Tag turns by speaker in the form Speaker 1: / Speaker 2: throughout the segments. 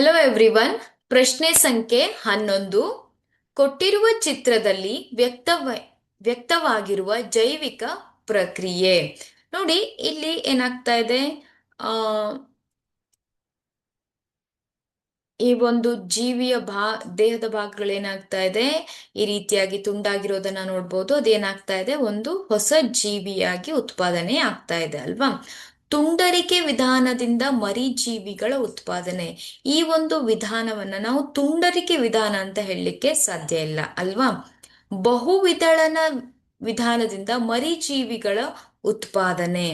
Speaker 1: Hello everyone ಪ್ರಶ್ನೆ ಸಂಖ್ಯೆ ಹನ್ನೊಂದು. ಕೊಟ್ಟಿರುವ ಚಿತ್ರದಲ್ಲಿ ವ್ಯಕ್ತವ, ವ್ಯಕ್ತವಾಗಿರುವ ಜೈವಿಕ ಪ್ರಕ್ರಿಯೆ. ನೋಡಿ, ಇಲ್ಲಿ ಏನಾಗ್ತಾ ಇದೆ? ಆ, ಈ ಒಂದು ಜೀವಿಯ ಭಾ, ದೇಹದ ಭಾಗಗಳೇನಾಗ್ತಾ ಇದೆ? ಈ ರೀತಿಯಾಗಿ ತುಂಡಾಗಿರೋದನ್ನ ನೋಡ್ಬೋದು. ಅದೇನಾಗ್ತಾ ಇದೆ? ಒಂದು ಹೊಸ ಜೀವಿಯಾಗಿ ಉತ್ಪಾದನೆ ಆಗ್ತಾ ಇದೆ, ಅಲ್ವಾ? ತುಂಡರಿಕೆ ವಿಧಾನದಿಂದ ಮರಿಜೀವಿಗಳ ಉತ್ಪಾದನೆ. ಈ ಒಂದು ವಿಧಾನವನ್ನ ನಾವು ತುಂಡರಿಕೆ ವಿಧಾನ ಅಂತ ಹೇಳಲಿಕ್ಕೆ ಸಾಧ್ಯ ಇಲ್ಲ, ಅಲ್ವಾ? ಬಹು ವಿದಳನ ವಿಧಾನದಿಂದ ಮರಿಜೀವಿಗಳ ಉತ್ಪಾದನೆ.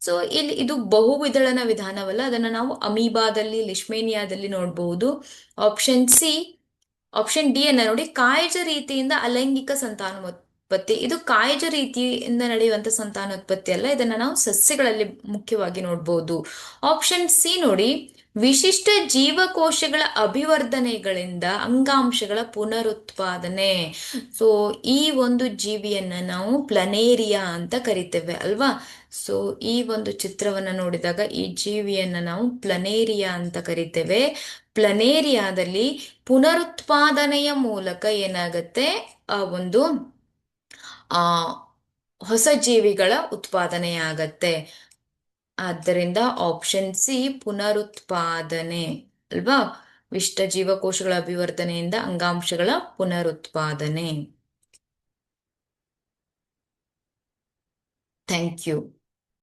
Speaker 1: ಸೊ ಇಲ್ಲಿ ಇದು ಬಹುವಿದಳನ ವಿಧಾನವಲ್ಲ, ಅದನ್ನ ನಾವು ಅಮೀಬಾದಲ್ಲಿ ಲಿಶ್ಮೇನಿಯಾದಲ್ಲಿ ನೋಡಬಹುದು ಆಪ್ಷನ್ ಸಿ ಆಪ್ಷನ್ ಡಿ ಅನ್ನ ನೋಡಿ, ಕಾಯಜ ರೀತಿಯಿಂದ ಅಲೈಂಗಿಕ ಸಂತಾನೋತ್ಪತ್ತಿ ಇದು ಕಾಯಜ ರೀತಿಯಿಂದ ನಡೆಯುವಂತ ಸಂತಾನೋತ್ಪತ್ತಿ ಅಲ್ಲ, ಇದನ್ನ ನಾವು ಸಸ್ಯಗಳಲ್ಲಿ ಮುಖ್ಯವಾಗಿ ನೋಡಬಹುದು ಆಪ್ಷನ್ ಸಿ ನೋಡಿ, ವಿಶಿಷ್ಟ ಜೀವಕೋಶಗಳ ಅಭಿವರ್ಧನೆಗಳಿಂದ ಅಂಗಾಂಶಗಳ ಪುನರುತ್ಪಾದನೆ. ಸೊ ಈ ಒಂದು ಜೀವಿಯನ್ನ ನಾವು ಪ್ಲನೇರಿಯಾ ಅಂತ ಕರಿತೇವೆ ಅಲ್ವಾ? ಸೊ ಈ ಒಂದು ಚಿತ್ರವನ್ನ ನೋಡಿದಾಗ ಈ ಜೀವಿಯನ್ನ ನಾವು ಪ್ಲನೇರಿಯಾ ಅಂತ ಕರಿತೇವೆ. ಪ್ಲನೇರಿಯಾದಲ್ಲಿ ಪುನರುತ್ಪಾದನೆಯ ಮೂಲಕ ಏನಾಗತ್ತೆ? ಆ ಒಂದು ಆ, ಹೊಸ ಜೀವಿಗಳ ಉತ್ಪಾದನೆ ಆಗತ್ತೆ ಆದ್ದರಿಂದ ಆಪ್ಷನ್ ಸಿ ಪುನರುತ್ಪಾದನೆ, ಅಲ್ವಾ? ವಿಷ್ಟ ಜೀವಕೋಶಗಳ ಅಭಿವರ್ಧನೆಯಿಂದ ಅಂಗಾಂಶಗಳ ಪುನರುತ್ಪಾದನೆ. Thank you